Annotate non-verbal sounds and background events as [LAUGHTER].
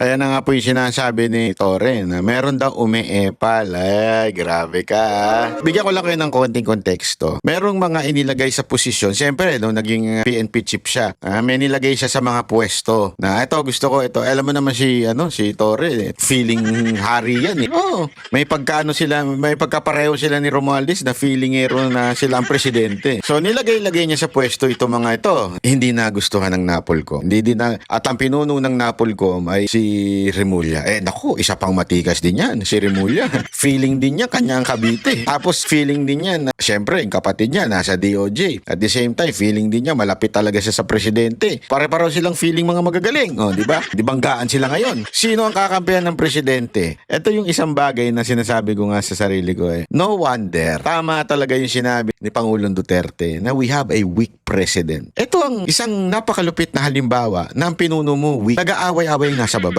Ayan na nga po yung sinasabi ni Torre na meron daw umiepal. Ay, grabe ka. Bigyan ko lang kayo ng konting konteksto. Merong mga inilagay sa posisyon. Siyempre, no, naging uh, PNP chief siya. Ah, may nilagay siya sa mga pwesto. Na ito, gusto ko ito. Alam mo naman si, ano, si Torre. eh, Feeling hari yan. Eh. Oh, may pagkaano sila, may pagkapareho sila ni Romualdez na feelingero na sila ang presidente. So, nilagay-lagay niya sa pwesto ito mga ito. Hindi nagustuhan ng Napolcom. Hindi din na, at ang pinuno ng Napolcom ay si Remulla. Eh, naku, isa pang matikas din yan, si Remulla. [LAUGHS] feeling din niya, kanyang kabite. Tapos, feeling din niya na, syempre, yung kapatid niya, nasa DOJ. At the same time, feeling din niya, malapit talaga siya sa presidente. Pare-pareho silang feeling mga magagaling. O, di ba? [LAUGHS] Di banggaan sila ngayon. Sino ang kakampihan ng presidente? Ito yung isang bagay na sinasabi ko nga sa sarili ko eh. No wonder, tama talaga yung sinabi ni Pangulong Duterte na we have a weak president. Ito ang isang napakalupit na halimbawa na ang pinuno mo weak. Nag-aaway-away nga sa baba.